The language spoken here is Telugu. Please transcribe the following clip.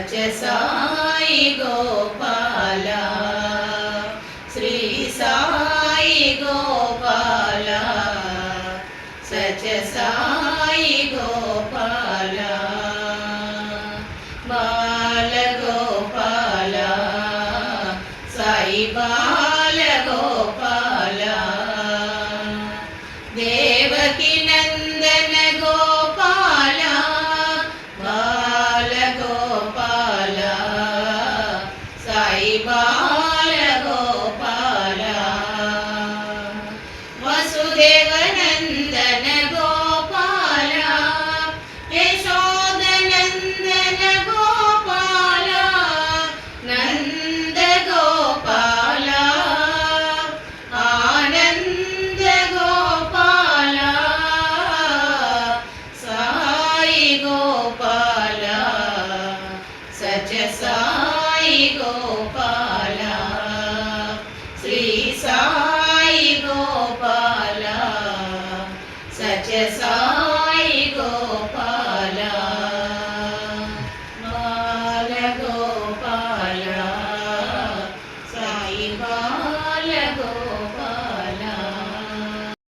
సత్య సాయి గోపాల. శ్రీ సాయి గోపాల. సత్య సాయి సాయి Yes,